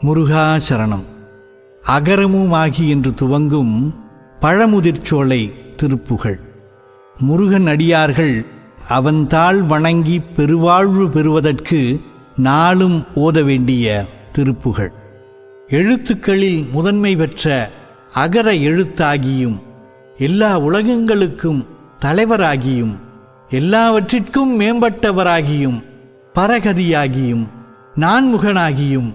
முருகா சரணம் அகரமுமாகி என்று துவங்கும் பழமுதிர்ச்சோலை திருப்புகழ் முருகன் அடியார்கள் அவன்தாள் வணங்கி பெருவாழ்வு பெறுவதற்கு நாளும் ஓத வேண்டிய திருப்புகழ் எழுத்துக்களில் முதன்மை பெற்ற அகர எழுத்தாகியும் எல்லா உலகங்களுக்கும் தலைவராகியும் எல்லாவற்றிற்கும் மேம்பட்டவராகியும் பரகதியாகியும் நான்முகனாகியும்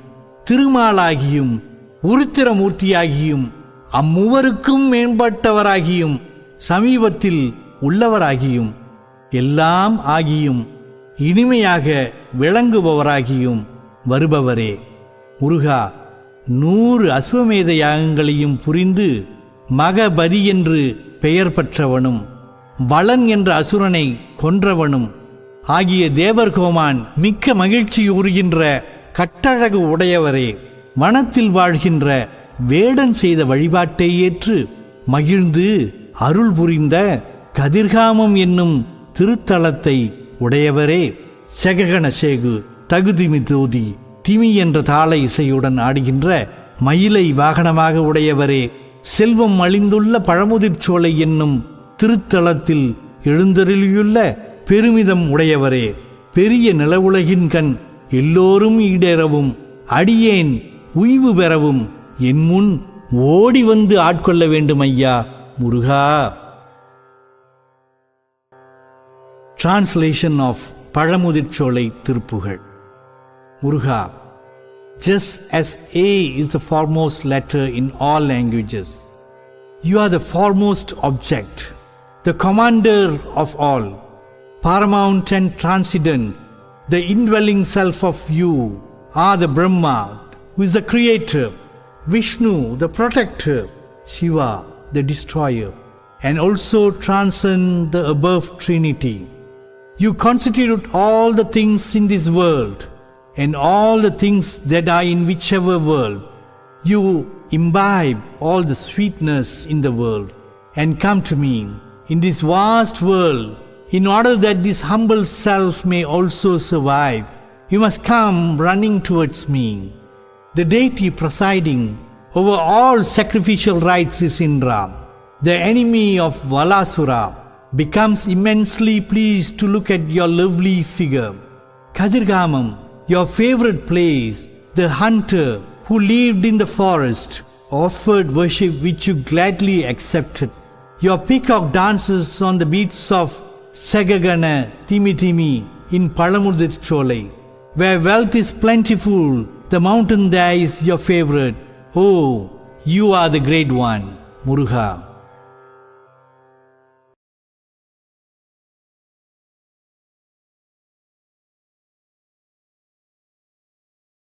திருமாலாகியும் உருத்திரமூர்த்தியாகியும் அம்மூவருக்கும் மேம்பட்டவராகியும் சமீபத்தில் உள்ளவராகியும் எல்லாம் ஆகியும் இனிமையாக விளங்குபவராகியும் வருபவரே. முருகா நூறு அஸ்வமேத யாகங்களையும் புரிந்து மகபதி என்று பெயர் பெற்றவனும் வளன் என்ற அசுரனை கொன்றவனும் ஆகிய தேவர்கோமான் மிக்க மகிழ்ச்சி உறுகின்ற கட்டழகு உடையவரே வனத்தில் வாழ்கின்ற வேடன் செய்த வழிபாட்டை ஏற்று மகிழ்ந்து அருள் புரிந்த கதிர்காமம் என்னும் திருத்தலத்தை உடையவரே. செககண சேகு தகுதிமி தோதி திமி என்ற தாள இசையுடன் ஆடுகின்ற மயிலை வாகனமாக உடையவரே. செல்வம் அழிந்துள்ள பழமுதிர்ச்சோலை என்னும் திருத்தலத்தில் எழுந்தருளியுள்ள பெருமிதம் உடையவரே. பெரிய நிலவுலகின் கண் எல்லோரும் ஈடேறவும் அடியேன் உய்வு பெறவும் என் முன் ஓடி வந்து ஆட்கொள்ள வேண்டும் ஐயா முருகா Translation of Pazhamudircholai Thiruppugazh Muruga just as A is the foremost letter in all languages, you are the foremost object, the commander of all, paramount and transcendent, the indwelling self of you are the Brahma, who is the creator, Vishnu, the protector, Shiva, the destroyer, and also transcend the above Trinity. You constitute all the things in this world and all the things that are in whichever world. You imbibe all the sweetness in the world and come to me in this vast world in order that this humble self may also survive. You must come running towards me. The deity presiding over all sacrificial rites is Indra, the enemy of Valasura becomes immensely pleased to look at your lovely figure. Kadirgamam, your favorite place, the hunter who lived in the forest, offered worship which you gladly accepted. Your peacock dances on the beats of Sagagana Timitimi in Palamudir Cholai. Where wealth is plentiful, the mountain there is your favorite. Oh, you are the great one, Muruga.